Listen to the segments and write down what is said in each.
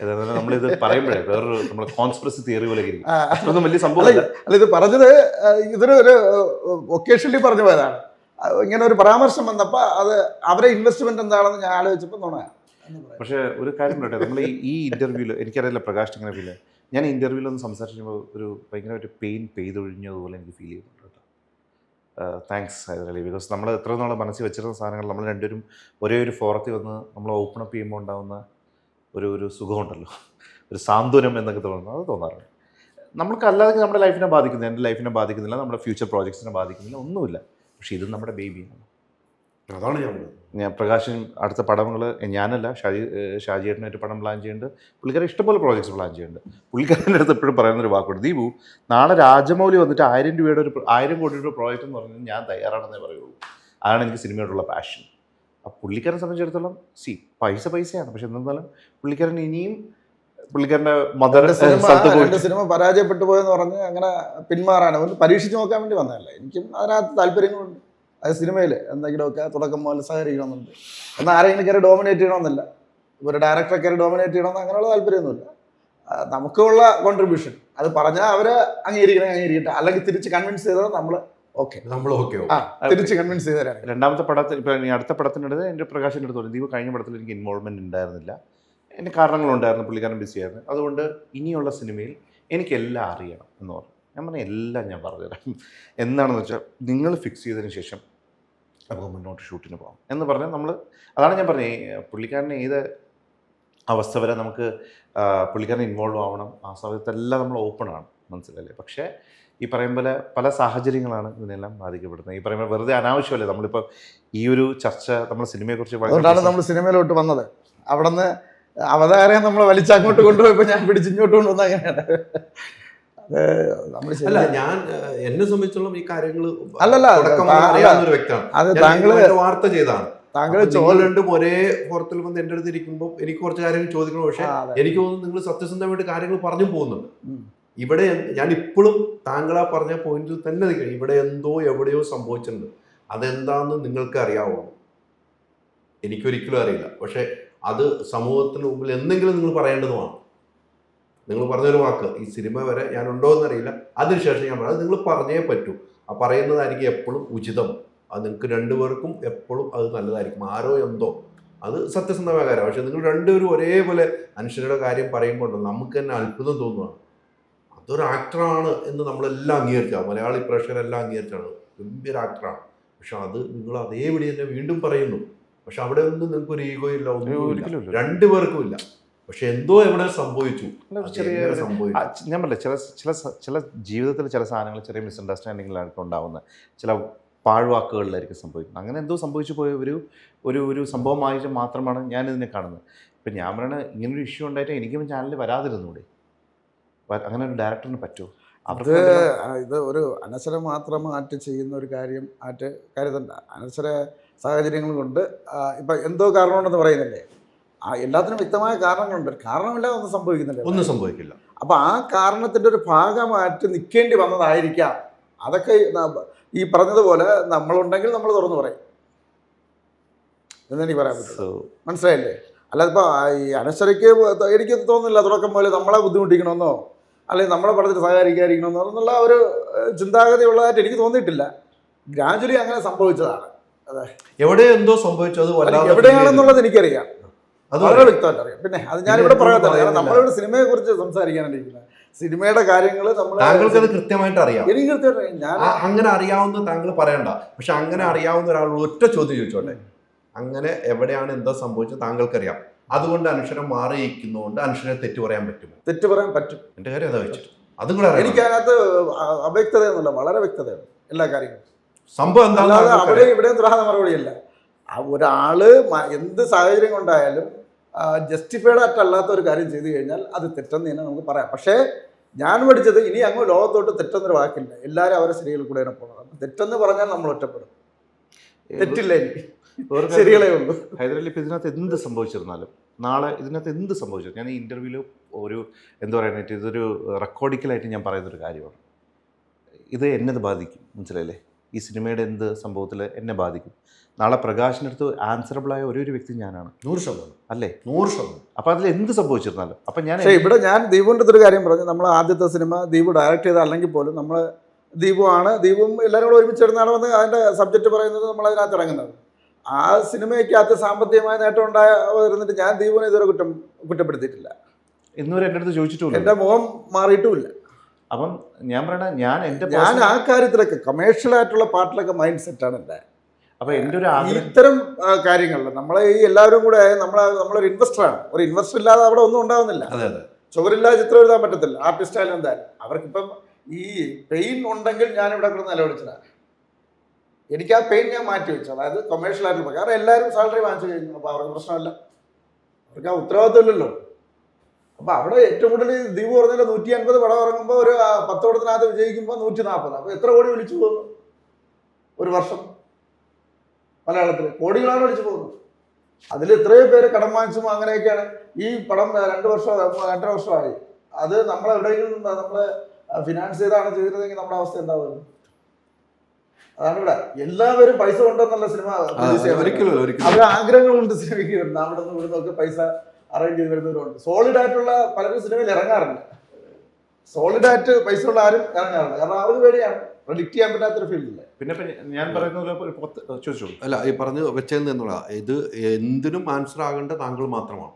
നമ്മളിത് പറയുമ്പോഴേ വേറൊരു നമ്മളെ കോൺസ്പിറസി തിയറി പോലെ അതൊന്നും വലിയ സംഭവമല്ല. അല്ല ഇത് പറഞ്ഞത് ഇതൊരു ഒരു ഒക്കേഷനിൽ പറഞ്ഞു പോയതാണ് ഇങ്ങനെ ഒരു പരാമർശം വന്നപ്പോൾ അത് അവരെ ഇൻവെസ്റ്റ്മെന്റ് എന്താണെന്ന് ഞാൻ ആലോചിച്ചപ്പോൾ നുണയാണ് എന്ന് പറയാം. പക്ഷേ ഒരു കാര്യം പറയട്ടെ നമ്മൾ ഈ ഇന്റർവ്യൂൽ എനിക്കറിയില്ല പ്രകാശ് ഇങ്ങനെ ഫീൽ ഞാൻ ഇന്റർവ്യൂൽ ഒന്ന് സംസാരിക്കുമ്പോൾ ഒരു ഭയങ്കരമായിട്ട് പെയിൻ പെയ്തൊഴിഞ്ഞതുപോലെ എനിക്ക് ഫീൽ ചെയ്യുന്നുണ്ട് കേട്ടോ. താങ്ക്സ് ഹൈദരലി ബിക്കോസ് നമ്മൾ എത്ര നാൾ മനസ്സിൽ വെച്ചിരുന്ന സാധനങ്ങൾ നമ്മൾ രണ്ടുപേരും ഒരേ ഒരു ഫോറത്തിൽ വന്ന് നമ്മൾ ഓപ്പൺ അപ്പ് ചെയ്യുമ്പോൾ ഉണ്ടാകുന്ന ഒരു ഒരു സുഖമുണ്ടല്ലോ. ഒരു സാന്ത്വനം എന്നൊക്കെ തോന്നുന്നു. അത് തോന്നാറുണ്ട്. നമ്മൾക്ക് അല്ലാതെ നമ്മുടെ ലൈഫിനെ ബാധിക്കുന്നില്ല. എന്റെ ലൈഫിനെ ബാധിക്കുന്നില്ല. നമ്മുടെ ഫ്യൂച്ചർ പ്രോജക്ട്സിനെ ബാധിക്കുന്നില്ല. ഒന്നുമില്ല. പക്ഷേ ഇത് നമ്മുടെ ബേബിയാണ് അതാണ് ഞാൻ ഞാൻ പ്രകാശൻ അടുത്ത പടങ്ങൾ ഞാനല്ല ഷാജി ഷാജിയേട്ടനായിട്ട് പടം പ്ലാൻ ചെയ്യുന്നുണ്ട്. പുള്ളിക്കാരെ ഇഷ്ടംപോലെ പ്രോജക്ട്സ് പ്ലാൻ ചെയ്യുന്നുണ്ട്. പുള്ളിക്കാരന്റെ അടുത്ത് എപ്പോഴും പറയുന്നൊരു വാക്കുണ്ട്. ദീപു നാളെ രാജമൗലി വന്നിട്ട് ആയിരം രൂപയുടെ ഒരു ആയിരം കോടി കോടിയുടെ പ്രോജക്റ്റ് എന്ന് പറഞ്ഞാൽ ഞാൻ തയ്യാറാണെന്നേ പറയുള്ളൂ. അതാണ് എനിക്ക് സിനിമയോടുള്ള പാഷൻ പുള്ളിക്കാരനെ സംബന്ധിച്ചിടത്തോളം സി പൈസ പൈസയാണ്. പക്ഷെ എന്നിരുന്നാലും പുള്ളിക്കാരൻ ഇനിയും പുള്ളിക്കാരന്റെ മദർ സിനിമ പരാജയപ്പെട്ടു പോയെന്ന് പറഞ്ഞ് അങ്ങനെ പിന്മാറാണ് ഒന്ന് പരീക്ഷിച്ച് നോക്കാൻ വേണ്ടി വന്നതല്ല. എനിക്കും അതിനകത്ത് താല്പര്യങ്ങളുണ്ട്. അത് സിനിമയിൽ എന്തെങ്കിലുമൊക്കെ തുടക്കം മുതൽ സഹകരിക്കണമെന്നുണ്ട്. എന്നാൽ ആരെങ്കിലും കയറി ഡോമിനേറ്റ് ചെയ്യണമെന്നില്ല. ഒരു ഡയറക്ടറെ കയറി ഡോമിനേറ്റ് ചെയ്യണമെന്ന് അങ്ങനെയുള്ള താല്പര്യമൊന്നുമില്ല. നമുക്കുള്ള കോൺട്രിബ്യൂഷൻ അത് പറഞ്ഞാൽ അവരെ അംഗീകരിക്കണം അംഗീകരിക്കട്ടെ. അല്ലെങ്കിൽ തിരിച്ച് കൺവിൻസ് ചെയ്താൽ നമ്മൾ ഓക്കെ നമ്മൾ ഓക്കെ ആ തിരിച്ച് കൺവിൻസ് ചെയ്ത് രണ്ടാമത്തെ പടത്തിൽ ഇപ്പോൾ ഈ അടുത്ത പടത്തിനടുത്ത് എന്റെ പ്രകാശിന്റെ അടുത്ത് ദീപ് കഴിഞ്ഞ പടത്തിൽ എനിക്ക് ഇൻവോൾവ്മെന്റ് ഉണ്ടായിരുന്നില്ല. എന്റെ കാരണങ്ങളുണ്ടായിരുന്നു പുള്ളിക്കാരൻ ബിസി ആയിരുന്നു. അതുകൊണ്ട് ഇനിയുള്ള സിനിമയിൽ എനിക്കെല്ലാം അറിയണം എന്ന് പറഞ്ഞു. ഞാൻ പറഞ്ഞ എല്ലാം ഞാൻ പറഞ്ഞുതരാം. എന്താണെന്ന് വെച്ചാൽ നിങ്ങൾ ഫിക്സ് ചെയ്തതിന് ശേഷം നമുക്ക് മുന്നോട്ട് ഷൂട്ടിന് പോകാം എന്ന് പറഞ്ഞാൽ നമ്മൾ അതാണ് ഞാൻ പറഞ്ഞത് ഈ പുള്ളിക്കാരൻ ഏത് അവസ്ഥ വരെ നമുക്ക് പുള്ളിക്കാരൻ ഇൻവോൾവ് ആവണം. ആ സമയത്തെല്ലാം നമ്മൾ ഓപ്പൺ ആണ് മനസ്സിലല്ലേ പക്ഷേ ഈ പറയും പോലെ പല സാഹചര്യങ്ങളാണ് ഇതിനെല്ലാം ബാധിക്കപ്പെടുന്നത്. ഈ പറയുമ്പോൾ വെറുതെ അനാവശ്യമല്ലേ? നമ്മളിപ്പോൾ ഈ ഒരു ചർച്ച നമ്മൾ സിനിമയെക്കുറിച്ച് അതുകൊണ്ടാണ് നമ്മൾ സിനിമയിലോട്ട് വന്നത്. അവിടെ നിന്ന് അവതാരം നമ്മൾ വലിച്ചങ്ങോട്ട് കൊണ്ടുപോയപ്പോൾ ഞാൻ പിടിച്ച് ഇങ്ങോട്ട് കൊണ്ടുവന്ന അങ്ങനെയാണ്. നമ്മൾ അല്ല ഞാൻ എന്നെ സംബന്ധിച്ചോളം ഈ കാര്യങ്ങൾ അല്ലല്ല, അറിയാവുന്ന ഒരു വ്യക്തിയാണ് അത് വാർത്ത ചെയ്താണ് താങ്കൾ രണ്ടും ഒരേ പുറത്തിൽ വന്ന് എന്റെ അടുത്ത് ഇരിക്കുമ്പോൾ എനിക്ക് കുറച്ച് കാര്യങ്ങൾ ചോദിക്കണം. പക്ഷേ എനിക്ക് തോന്നുന്നു നിങ്ങൾ സത്യസന്ധമായിട്ട് കാര്യങ്ങൾ പറഞ്ഞു പോകുന്നുണ്ട്. ഇവിടെ ഞാൻ ഇപ്പോഴും താങ്കളെ പറഞ്ഞ പോയിന്റിൽ തന്നെ നിൽക്കണം ഇവിടെ എന്തോ എവിടെയോ സംഭവിച്ചിട്ടുണ്ട്. അതെന്താന്ന് നിങ്ങൾക്ക് അറിയാവോ എനിക്കൊരിക്കലും അറിയില്ല. പക്ഷെ അത് സമൂഹത്തിന് മുമ്പിൽ എന്തെങ്കിലും നിങ്ങൾ പറയേണ്ടതുമാണ് നിങ്ങൾ പറഞ്ഞൊരു വാക്ക് ഈ സിനിമ വരെ ഞാൻ ഉണ്ടോ എന്നറിയില്ല അതിനുശേഷം ഞാൻ പറയാം. അത് നിങ്ങൾ പറഞ്ഞേ പറ്റൂ. ആ പറയുന്നതായിരിക്കും എപ്പോഴും ഉചിതം. അത് നിങ്ങൾക്ക് രണ്ടുപേർക്കും എപ്പോഴും അത് നല്ലതായിരിക്കും. ആരോ എന്തോ. അത് സത്യസന്ധമായ കാര്യമാണ്. പക്ഷെ നിങ്ങൾ രണ്ടുപേരും ഒരേപോലെ മനുഷ്യരുടെ കാര്യം പറയുമ്പോൾ നമുക്ക് തന്നെ അത്ഭുതം തോന്നുകയാണ് അതൊരു ആക്ടറാണ് എന്ന് നമ്മളെല്ലാം അംഗീകരിച്ചാണ് മലയാളി പ്രേക്ഷകരെല്ലാം അംഗീകരിച്ചാണ്. ഗംഭീര ആക്ടറാണ് പക്ഷെ അത് നിങ്ങൾ അതേപടി തന്നെ വീണ്ടും പറയുന്നു. പക്ഷെ അവിടെ ഒന്നും നിങ്ങൾക്ക് ഒരു ഈഗോ ഇല്ല. ഇല്ല. രണ്ടുപേർക്കും ഇല്ല. പക്ഷെ എന്തോ എവിടെ സംഭവിച്ചു. ചെറിയ സംഭവിച്ചു? ഞാൻ പറഞ്ഞില്ല ചില ചില ചില ജീവിതത്തിൽ ചില സാധനങ്ങൾ ചെറിയ മിസ്അണ്ടർസ്റ്റാൻഡിങ്ങിലായിരിക്കും ഉണ്ടാവുന്നത്. ചില പാഴ്വാക്കുകളിലായിരിക്കും സംഭവിക്കുന്നത്. അങ്ങനെ എന്തോ സംഭവിച്ചു പോയ ഒരു ഒരു ഒരു സംഭവമായിട്ട് മാത്രമാണ് ഞാനിതിനെ കാണുന്നത്. ഇപ്പം ഞാൻ പറയണ ഇങ്ങനൊരു ഇഷ്യൂ ഉണ്ടായിട്ട് എനിക്കും ചാനലിൽ വരാതിരുന്നൂടെ. അങ്ങനെ ഒരു ഡയറക്ടറിന് പറ്റുമോ അത് ഇത് ഒരു അനശ്വര മാത്രം ആറ്റ് ചെയ്യുന്ന ഒരു കാര്യം ആറ്റ് കരുതണ്ട അനശ്വര സാഹചര്യങ്ങൾ കൊണ്ട് ഇപ്പം എന്തോ കാരണമുണ്ടെന്ന് പറയുന്നില്ലേ? ആ എല്ലാത്തിനും വ്യക്തമായ കാരണങ്ങളുണ്ട്. കാരണമില്ലാതെ ഒന്നും സംഭവിക്കുന്നില്ല. ഒന്നും സംഭവിക്കില്ല. അപ്പോൾ ആ കാരണത്തിന്റെ ഒരു ഭാഗമായിട്ട് നിൽക്കേണ്ടി വന്നതായിരിക്കാം. അതൊക്കെ ഈ പറഞ്ഞതുപോലെ നമ്മളുണ്ടെങ്കിൽ നമ്മൾ തുറന്നു പറയും. എന്നെനിക്ക് പറയാൻ പറ്റും മനസ്സിലായില്ലേ? അല്ലാതെ ഇപ്പോൾ ഈ അനശ്വരയ്ക്ക് എനിക്ക് തോന്നുന്നില്ല തുടക്കം പോലെ നമ്മളെ ബുദ്ധിമുട്ടിക്കണമെന്നോ? അല്ലെങ്കിൽ നമ്മളെ പടത്തിൽ സഹകരിക്കാതിരിക്കണം എന്നുള്ള ഒരു ചിന്താഗതി ഉള്ളതായിട്ട് എനിക്ക് തോന്നിയിട്ടില്ല. ഗ്രാജുവലി അങ്ങനെ സംഭവിച്ചതാണ്. എവിടെ എന്തോ സംഭവിച്ചോ അത് അത് വല്ലാതെ എവിടെയാണെന്നുള്ളത് എനിക്കറിയാം. അത് വളരെ വ്യക്തമായിട്ട് അറിയാം പിന്നെ അത് ഞാനിവിടെ പറയാത്ത കാരണം. നമ്മളിവിടെ സിനിമയെ കുറിച്ച് സംസാരിക്കാനാണ് ഇരിക്കുന്നത് സിനിമയുടെ കാര്യങ്ങൾ നമ്മൾ താങ്കൾക്ക് അത് കൃത്യമായിട്ട് അറിയാം. എനിക്ക് കൃത്യമായിട്ട് ഞാൻ അങ്ങനെ അറിയാവുന്ന താങ്കൾ പറയണ്ട. പക്ഷെ അങ്ങനെ അറിയാവുന്ന ഒരാളോട് ഒറ്റ ചോദ്യം ചോദിച്ചോട്ടെ. അങ്ങനെ എവിടെയാണ് എന്താ സംഭവിച്ചത് താങ്കൾക്കറിയാം. അതുകൊണ്ട് അനക്ഷരം മാറിയിരിക്കുന്നതുകൊണ്ട് അനക്ഷരം തെറ്റു പറയാൻ പറ്റുമോ? തെറ്റ് പറയാൻ പറ്റും. എന്റെ കാര്യം അതാ വെച്ചിട്ട്. അതും കൂടെ എനിക്ക് അതിനകത്ത് അവ്യക്തതയൊന്നുമില്ല. വളരെ വ്യക്തതയാണ് എല്ലാ കാര്യങ്ങളും. സംഭവം അവിടെ ഇവിടെയും ദുരാഹ മറുപടിയല്ല. ഒരാൾ എന്ത് സാഹചര്യം കൊണ്ടായാലും ജസ്റ്റിഫൈഡ് ആയിട്ട് അല്ലാത്ത ഒരു കാര്യം ചെയ്തു കഴിഞ്ഞാൽ അത് തെറ്റെന്ന് തന്നെ നമുക്ക് പറയാം. പക്ഷേ ഞാൻ പഠിച്ചത് ഇനി അങ്ങ് ലോകത്തോട്ട് തെറ്റെന്നൊരു വാക്കില്ല. എല്ലാവരും അവരെ ശരികളിൽ കൂടെയാണ് പോകുന്നത്. അപ്പം തെറ്റെന്ന് പറഞ്ഞാൽ നമ്മൾ ഒറ്റപ്പെടും. തെറ്റില്ല എനിക്ക് ശരികളേ ഉള്ളൂ. ഹൈദരലി ഇപ്പം ഇതിനകത്ത് എന്ത് സംഭവിച്ചിരുന്നാലും നാളെ ഇതിനകത്ത് എന്ത് സംഭവിച്ചു ഞാൻ ഈ ഇന്റർവ്യൂവിൽ ഒരു എന്താ പറയുക ഇതൊരു റെക്കോർഡിക്കലായിട്ട് ഞാൻ പറയുന്നൊരു കാര്യമാണ്. ഇത് എന്നത് ബാധിക്കും മനസ്സിലായില്ലേ? ഈ സിനിമയുടെ എന്ത് സംഭവത്തിൽ എന്നെ ബാധിക്കും. നാളെ പ്രകാശിനടുത്ത് ആൻസറബിളായ ഒരേ ഒരു വ്യക്തി ഞാനാണ്. നൂറ് ശതമാനം. അല്ലേ? നൂറ് ശതമാനം. അപ്പം അതിൽ എന്ത് സംഭവിച്ചിരുന്നാലും അപ്പം ഞാൻ ഇവിടെ ഞാൻ ദീപുവിന്റെ അടുത്തൊരു കാര്യം പറഞ്ഞു. നമ്മൾ ആദ്യത്തെ സിനിമ ദീപു ഡയറക്റ്റ് ചെയ്ത അല്ലെങ്കിൽ പോലും നമ്മൾ ദീപു ആണ്. ദീപും എല്ലാവരും കൂടെ ഒരുമിച്ചിരുന്നാണ് വന്ന് അതിന്റെ സബ്ജക്റ്റ് പറയുന്നത് നമ്മൾ അതിനകത്ത് ഇറങ്ങുന്നത്. ആ സിനിമയ്ക്കകത്ത് സാമ്പത്തികമായ നേട്ടം ഉണ്ടായ വരുന്നിട്ട് ഞാൻ ദീപുവിനെ ഇതുവരെ കുറ്റം കുറ്റപ്പെടുത്തിയിട്ടില്ല. ഇന്നുവരെ എന്റെ അടുത്ത് ചോദിച്ചിട്ടുമില്ല. എന്റെ മുഖം മാറിയിട്ടുമില്ല. അപ്പം ഞാൻ പറയണ ഞാൻ എന്റെ ഞാൻ ആ കാര്യത്തിലൊക്കെ കമേഴ്ഷ്യൽ ആയിട്ടുള്ള പാർട്ടിലൊക്കെ മൈൻഡ് സെറ്റാണ് എന്റെ. അപ്പോൾ എന്റെ ഒരു ഇത്തരം കാര്യങ്ങളിൽ നമ്മളെ ഈ എല്ലാവരും കൂടെ നമ്മളെ നമ്മളൊരു ഇൻവെസ്റ്ററാണ് ഒരു ഇൻവെസ്റ്റർ ഇല്ലാതെ അവിടെ ഒന്നും ഉണ്ടാവുന്നില്ല. അതെ അതെ. ചുവരില്ലാതെ ചിത്രം എഴുതാൻ പറ്റത്തില്ല. ആർട്ടിസ്റ്റ് ആയാലും എന്തായാലും. അവർക്കിപ്പം ഈ പെയിൻ ഉണ്ടെങ്കിൽ ഞാൻ ഇവിടെ കിടന്ന് നിലവിളിച്ചതാണ് എനിക്ക് ആ പെയിൻ ഞാൻ മാറ്റി വെച്ചു. അതായത് കൊമേഴ്ഷ്യൽ ആയിട്ടുള്ള കാരണം എല്ലാവരും സാലറി വാങ്ങിച്ചു കഴിഞ്ഞു. അപ്പോൾ അവർക്ക് പ്രശ്നമല്ല. അവർക്ക് ആ ഉത്തരവാദിത്വം ഇല്ലല്ലോ അപ്പോൾ അവിടെ ഏറ്റവും കൂടുതൽ ദ്വീപ് പറഞ്ഞാൽ നൂറ്റി അൻപത് പടം ഇറങ്ങുമ്പോൾ ഒരു പത്ത് പടത്തിനകത്ത് വിജയിക്കുമ്പോൾ നൂറ്റി നാൽപ്പത് അപ്പോൾ എത്ര കോടി വിളിച്ചു പോകുന്നു? ഒരു വർഷം. മലയാളത്തിൽ കോടികളാണ് വിളിച്ചു പോകുന്നത്. അതിൽ എത്രയോ പേര് കടം വാങ്ങിച്ചും അങ്ങനെയൊക്കെയാണ്. ഈ പടം രണ്ട് വർഷം രണ്ടര വർഷമായി. അത് നമ്മൾ എവിടെയെങ്കിലും നമ്മൾ ഫിനാൻസ് ചെയ്താണ് ചെയ്തിരുന്നെങ്കിൽ നമ്മുടെ അവസ്ഥ എന്താവുന്നത് അതാണ് ഇവിടെ എല്ലാവരും പൈസ കൊണ്ടുവന്നുള്ള സിനിമ അവർ ആഗ്രഹങ്ങളുണ്ട് സിനിമയ്ക്ക്. വരുന്നത് അവിടെ നിന്ന് ഇവിടെ നിന്നൊക്കെ പൈസ അറേഞ്ച് ചെയ്ത് വരുന്നവരുണ്ട് സോളിഡ് ആയിട്ടുള്ള പലരും സിനിമയിൽ ഇറങ്ങാറുണ്ട്. സോളിഡ് ആയിട്ട് പൈസ ഉള്ള ആരും ഇറങ്ങാറുണ്ട് കാരണം അവർക്ക് പേടിയാണ്. പ്രഡിക്റ്റ് ചെയ്യാൻ പറ്റാത്തൊരു ഫീൽഡില്ല പിന്നെ ഞാൻ പറയുന്ന അല്ല ഈ പറഞ്ഞു വെച്ചതെന്ന് എന്നുള്ള ഇത് എന്തിനും ആൻസർ ആകേണ്ട താങ്കൾ മാത്രമാണ്.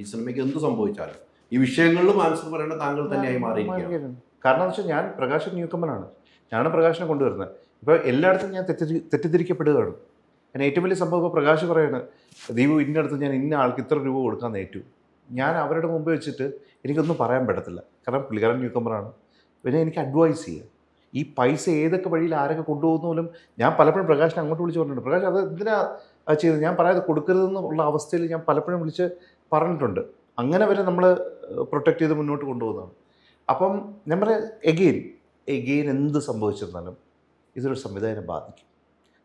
ഈ സിനിമയ്ക്ക് എന്ത് സംഭവിച്ചാലും ഈ വിഷയങ്ങളിലും ആൻസർ പറയേണ്ട താങ്കൾ തന്നെയായി മാറിയിരിക്കുകയാണ്. കാരണം എന്ന് വെച്ചാൽ ഞാൻ പ്രകാശൻ ന്യൂക്കമ്മനാണ് ഞാനാണ് പ്രകാശനെ കൊണ്ടുവരുന്നത്. ഇപ്പോൾ എല്ലായിടത്തും ഞാൻ തെറ്റി തെറ്റിദ്ധരിക്കപ്പെടുകയാണ്. ഞാൻ ഏറ്റവും വലിയ സംഭവം ഇപ്പോൾ പ്രകാശ് പറയാണ് ദീപു ഇന്നടത്ത് ഞാൻ ഇന്ന ആൾക്ക് ഇത്ര രൂപ കൊടുക്കാൻ നേറ്റു ഞാൻ അവരുടെ മുമ്പ് വെച്ചിട്ട് എനിക്കൊന്നും പറയാൻ പറ്റത്തില്ല. കാരണം പുള്ളിക്കാരൻ ന്യൂക്കമ്പറാണ് പിന്നെ എനിക്ക് അഡ്വൈസ് ചെയ്യുക ഈ പൈസ ഏതൊക്കെ വഴിയിൽ ആരൊക്കെ കൊണ്ടുപോകുന്ന പോലും ഞാൻ പലപ്പോഴും പ്രകാശിനെ അങ്ങോട്ട് വിളിച്ച് പറഞ്ഞിട്ടുണ്ട്. പ്രകാശ് അത് എന്തിനാ ചെയ്തത്? ഞാൻ പറയാതെ കൊടുക്കരുതെന്നുള്ള അവസ്ഥയിൽ ഞാൻ പലപ്പോഴും വിളിച്ച് പറഞ്ഞിട്ടുണ്ട്. അങ്ങനെ വരെ നമ്മൾ പ്രൊട്ടക്റ്റ് ചെയ്ത് മുന്നോട്ട് കൊണ്ടുപോകുന്നതാണ്. അപ്പം ഞാൻ പറയാം എഗെയിൻ എഗെയിൻ എന്ത് സംഭവിച്ചിരുന്നാലും ഇതൊരു സംവിധാനം ബാധിക്കും.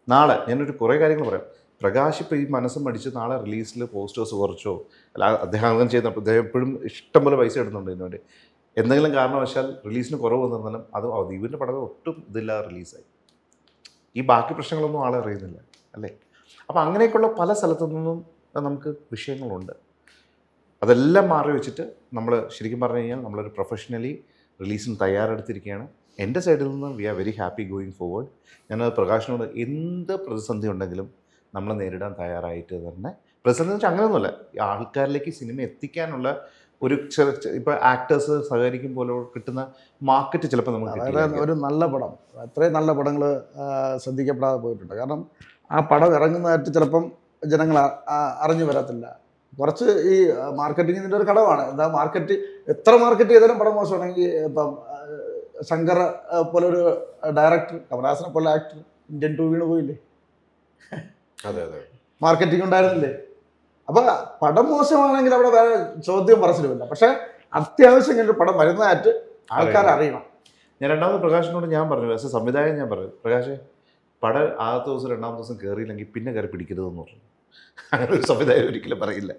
നാളെ ഞാനൊരു കുറേ കാര്യങ്ങൾ പറയാം. പ്രകാശ് ഇപ്പോൾ ഈ മനസ്സും മടിച്ച് നാളെ റിലീസിൽ പോസ്റ്റേഴ്സ് കുറച്ചോ അല്ല അദ്ദേഹം അങ്ങനെ ചെയ്യുന്ന അദ്ദേഹം എപ്പോഴും ഇഷ്ടം പോലെ പൈസ ഇടുന്നുണ്ട് ഇതിനുവേണ്ടി. എന്തെങ്കിലും കാരണവശാൽ റിലീസിന് കുറവ് വന്നിരുന്നാലും അത് ദീപിന്റെ പടം ഒട്ടും ഇതില്ലാതെ റിലീസായി. ഈ ബാക്കി പ്രശ്നങ്ങളൊന്നും ആളെ അറിയുന്നില്ല അല്ലേ? അപ്പോൾ അങ്ങനെയൊക്കെയുള്ള പല സ്ഥലത്തു നിന്നും നമുക്ക് വിഷയങ്ങളുണ്ട്. അതെല്ലാം മാറി വെച്ചിട്ട് നമ്മൾ ശരിക്കും പറഞ്ഞു കഴിഞ്ഞാൽ നമ്മളൊരു പ്രൊഫഷണലി റിലീസിന് തയ്യാറെടുത്തിരിക്കുകയാണ്. എന്റെ സൈഡിൽ നിന്ന് we are very happy going forward. ഞാനത് പ്രകാശനോട് എന്ത് പ്രതിസന്ധി ഉണ്ടെങ്കിലും നമ്മൾ നേരിടാൻ തയ്യാറായിട്ട് തന്നെ. പ്രതിസന്ധി എന്ന് വെച്ചാൽ അങ്ങനെയൊന്നുമല്ല. ഈ ആൾക്കാരിലേക്ക് സിനിമ എത്തിക്കാനുള്ള ഒരു ചെറു ഇപ്പോൾ ആക്ടേഴ്സ് സഹകരിക്കും പോലെ കിട്ടുന്ന മാർക്കറ്റ് ചിലപ്പോൾ നമുക്ക് അതായത് ഒരു നല്ല പടം. അത്രയും നല്ല പടങ്ങൾ ശ്രദ്ധിക്കപ്പെടാതെ പോയിട്ടുണ്ട്. കാരണം ആ പടം ഇറങ്ങുന്നതായിട്ട് ചിലപ്പം ജനങ്ങൾ അറിഞ്ഞു വരത്തില്ല. കുറച്ച് ഈ മാർക്കറ്റിങ്ങിന്റെ ഒരു കടവാണ് എന്താ മാർക്കറ്റ് എത്ര മാർക്കറ്റ് ചെയ്താലും പടം മോശമാണെങ്കിൽ ഇപ്പം ശങ്കർ പോലെ ഒരു ഡയറക്ടർ കമലഹാസനെ പോലെ ആക്ടർ ഇന്ത്യൻ ടു വീണ് പോയില്ലേ? അതെ അതെ. മാർക്കറ്റിംഗ് ഉണ്ടായിരുന്നില്ലേ? അപ്പൊ പടം മോശമാണെങ്കിൽ അവിടെ വേറെ ചോദ്യം പറച്ചിലുമില്ല. പക്ഷെ അത്യാവശ്യം ഇങ്ങനെ ഒരു പടം വരുന്നതായിട്ട് ആൾക്കാർ അറിയണം. ഞാൻ രണ്ടാമത് പ്രകാശിനോട് ഞാൻ പറഞ്ഞു ആസ് എ സംവിധായകൻ ഞാൻ പറഞ്ഞു പ്രകാശ് പടം ആദ്യത്തെ ദിവസം രണ്ടാമത്തെ ദിവസം കയറിയില്ലെങ്കിൽ പിന്നെ കയറി പിടിക്കരുതെന്ന് പറഞ്ഞു. അങ്ങനെ ഒരു സംവിധായകൻ ഒരിക്കലും പറയില്ല.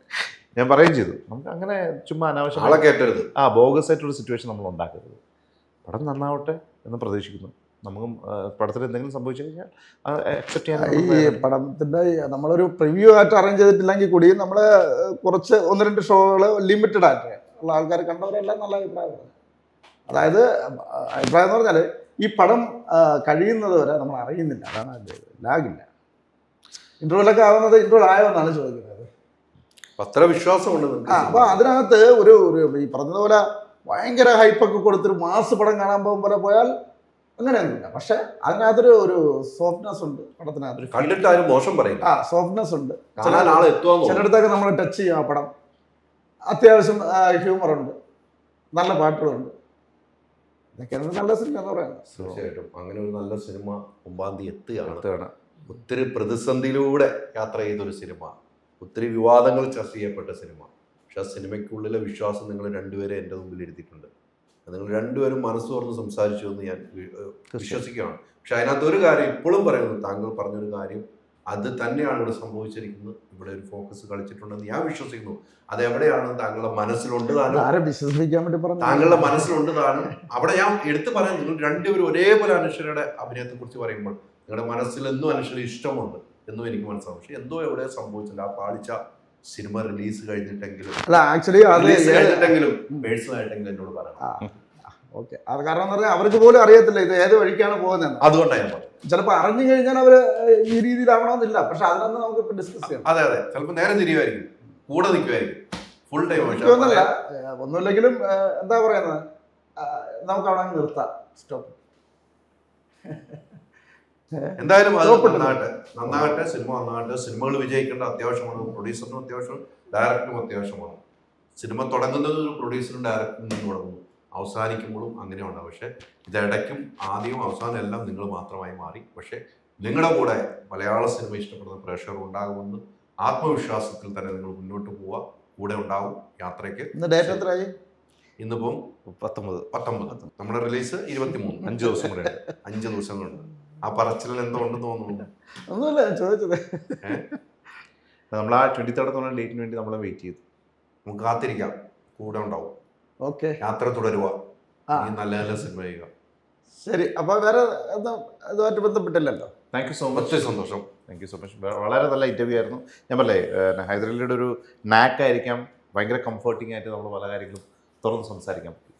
ഞാൻ പറയുകയും ചെയ്തു. നമുക്ക് അങ്ങനെ ചുമ്മാ അനാവശ്യം ആ ബോഗസ് ആയിട്ടുള്ള സിറ്റുവേഷൻ നമ്മൾ ഉണ്ടാക്കരുത്. പടം നന്നാവട്ടെ എന്ന് പ്രതീക്ഷിക്കുന്നു. നമുക്കും പടത്തിൽ എന്തെങ്കിലും സംഭവിച്ചു കഴിഞ്ഞാൽ അക്സെപ്റ്റ് ചെയ്യാൻ ഈ പടത്തിന്റെ നമ്മളൊരു പ്രിവ്യൂ ആയിട്ട് അറേഞ്ച് ചെയ്തിട്ടില്ലെങ്കിൽ കൂടി നമ്മൾ കുറച്ച് ഒന്ന് രണ്ട് ഷോകൾ ലിമിറ്റഡ് ആയിട്ട് ഉള്ള ആൾക്കാർ കണ്ടവരെല്ലാം നല്ല അഭിപ്രായം അതായത് അഭിപ്രായം എന്ന് പറഞ്ഞാൽ ഈ പടം കഴിയുന്നത് വരെ നമ്മൾ അറിയുന്നില്ല. അതാണ് അതിന്റെ ലാഗില്ല. ഇന്റർവ്യൂലൊക്കെ ആവുന്നത് ഇന്റർവ്യൂ ആയോന്നാണ് ചോദിക്കുന്നത്. അത്ര വിശ്വാസമുണ്ട് ആ അപ്പോൾ അതിനകത്ത് ഒരു ഒരു ഈ പറഞ്ഞതുപോലെ ഭയങ്കര ഹൈപ്പൊക്കെ കൊടുത്തൊരു മാസ് പടം കാണാൻ പോകും പോലെ പോയാൽ അങ്ങനെയൊന്നുമില്ല. പക്ഷെ അതിനകത്തൊരു ഒരു സോഫ്റ്റ്നെസ് ഉണ്ട് പടത്തിനകത്ത്. കണ്ടിട്ട് ആരും മോശം പറയും ആ സോഫ്റ്റ്നെസ് ഉണ്ട്. ചിലയിടത്തൊക്കെ നമ്മൾ ടച്ച് ചെയ്യും ആ പടം. അത്യാവശ്യം ഹ്യൂമർ ഉണ്ട്. നല്ല പാട്ടുകളുണ്ട്. ഇതൊക്കെയാണ് നല്ല സിനിമ എന്ന് പറയുന്നത്. തീർച്ചയായിട്ടും. അങ്ങനെ ഒരു നല്ല സിനിമ ഒമ്പാന്തി എത്തുകയാണ്. ഒത്തിരി പ്രതിസന്ധിയിലൂടെ യാത്ര ചെയ്തൊരു സിനിമ ഒത്തിരി വിവാദങ്ങൾ ചർച്ച ചെയ്യപ്പെട്ട സിനിമ പക്ഷെ ആ സിനിമയ്ക്കുള്ളിലെ വിശ്വാസം നിങ്ങൾ രണ്ടുപേരെ എന്റെ മുമ്പിൽ ഇരുത്തിയിട്ടുണ്ട്. അത് നിങ്ങൾ രണ്ടുപേരും മനസ്സ് തുറന്ന് സംസാരിച്ചു എന്ന് ഞാൻ വിശ്വസിക്കുകയാണ്. പക്ഷെ അതിനകത്ത് ഒരു കാര്യം ഇപ്പോഴും പറയുന്നു. താങ്കൾ പറഞ്ഞൊരു കാര്യം അത് തന്നെയാണ് ഇവിടെ സംഭവിച്ചിരിക്കുന്നത്. ഇവിടെ ഒരു ഫോക്കസ് കളിച്ചിട്ടുണ്ടെന്ന് ഞാൻ വിശ്വസിക്കുന്നു. അത് എവിടെയാണ്? താങ്കളുടെ മനസ്സിലുണ്ട് താനും. വിശ്വസിക്കാൻ വേണ്ടി പറഞ്ഞു താങ്കളുടെ മനസ്സിലുണ്ട് താനും. അവിടെ ഞാൻ എടുത്തു പറയാൻ നിങ്ങൾ രണ്ടുപേരും ഒരേപോലെ അനുശ്വരയുടെ അഭിനയത്തെ കുറിച്ച് പറയുമ്പോൾ നിങ്ങളുടെ മനസ്സിൽ എന്നും അനുഷ്ഠ ഇഷ്ടമുണ്ട് എന്നും എനിക്ക് മനസ്സിലാവും. പക്ഷെ എന്തോ എവിടെ സംഭവിച്ചില്ല ആ പാളിച്ച സിനിമ റിലീസ് കഴിഞ്ഞിട്ടെങ്കിലും അല്ല ആക്ച്വലി അത് കഴിഞ്ഞിട്ടെങ്കിലും പേഴ്സണൽ ആയിട്ടെങ്കിലും എന്നോട് പറയാം ഓക്കെ അത് കാരണം എന്ന് പറഞ്ഞാൽ അവർക്ക് പോലും അറിയത്തില്ല ഇത് ഏത് വഴിക്കാണ് പോകുന്നത് അതുകൊണ്ടാണ് ചിലപ്പോൾ അറിഞ്ഞു കഴിഞ്ഞാൽ അവർ ഈ രീതിയിലാവണമെന്നില്ല. പക്ഷെ അതിനൊന്നും നമുക്ക് ഇപ്പം ഡിസ്കസ് ചെയ്യാം. അതെ അതെ. ചിലപ്പോൾ നേരെ തിരിയുമായിരിക്കും. കൂടെ നിൽക്കുമായിരിക്കും. ഫുൾ ടൈം ഒന്നുമില്ല ഒന്നുമില്ലെങ്കിലും എന്താ പറയുന്നത്? നമുക്ക് അവിടെ നിർത്താം. സ്റ്റോപ്പ് എന്തായാലും അത്. നന്നാകട്ടെ. നന്നാകട്ടെ. സിനിമ നന്നാകട്ടെ. സിനിമകൾ വിജയിക്കേണ്ട അത്യാവശ്യമാണ്. പ്രൊഡ്യൂസറിനും അത്യാവശ്യം ഡയറക്ടറിനും അത്യാവശ്യമാണ്. സിനിമ തുടങ്ങുന്നത് ഒരു പ്രൊഡ്യൂസറും ഡയറക്ടറും നിന്ന് തുടങ്ങുന്നു അവസാനിക്കുമ്പോഴും അങ്ങനെയുണ്ട് പക്ഷേ ഇതിടയ്ക്കും ആദ്യവും അവസാനം എല്ലാം നിങ്ങൾ മാത്രമായി മാറി. പക്ഷേ നിങ്ങളുടെ കൂടെ മലയാള സിനിമ ഇഷ്ടപ്പെടുന്ന പ്രേക്ഷകർ ഉണ്ടാകുമെന്ന് ആത്മവിശ്വാസത്തിൽ തന്നെ നിങ്ങൾ മുന്നോട്ട് പോവുക. കൂടെ ഉണ്ടാവും. യാത്രയ്ക്ക്. ഡേറ്റ് എത്രയായി? ഇന്നിപ്പം പത്തൊമ്പത്. പത്തൊമ്പത്. നമ്മുടെ റിലീസ് ഇരുപത്തി മൂന്ന് അഞ്ച് ദിവസം കൂടെ. അഞ്ച് ദിവസങ്ങളുണ്ട്. ആ പറച്ചിലിൽ എന്തോ ഉണ്ടെന്ന് തോന്നുന്നു ഒന്നുമില്ല ചോദിച്ചത്. നമ്മൾ ആ ട്വന്റി തേർഡ് ഡേറ്റിന് വേണ്ടി നമ്മൾ വെയിറ്റ് ചെയ്തു. നമുക്ക് കാത്തിരിക്കാം. കൂടെ ഉണ്ടാവും. ഓക്കെ. യാത്ര തുടരുക. ആ. നല്ല നല്ല സിനിമ ചെയ്യുക. ശരി അപ്പൊ വേറെ അതുമായിട്ട് ഇതുമായിട്ട് ബന്ധപ്പെട്ടില്ലല്ലോ? താങ്ക് യു സോ മച്ച് സന്തോഷം. താങ്ക് യു സോ മച്ച് വളരെ നല്ല ഇന്റർവ്യൂ ആയിരുന്നു. ഞാൻ പറയേ ഹൈദരലിയുടെ ഒരു നാക്കായിരിക്കാം ഭയങ്കര കംഫർട്ടിംഗ് ആയിട്ട് നമ്മൾ പല കാര്യങ്ങളും തുറന്ന് സംസാരിക്കാൻ പറ്റി.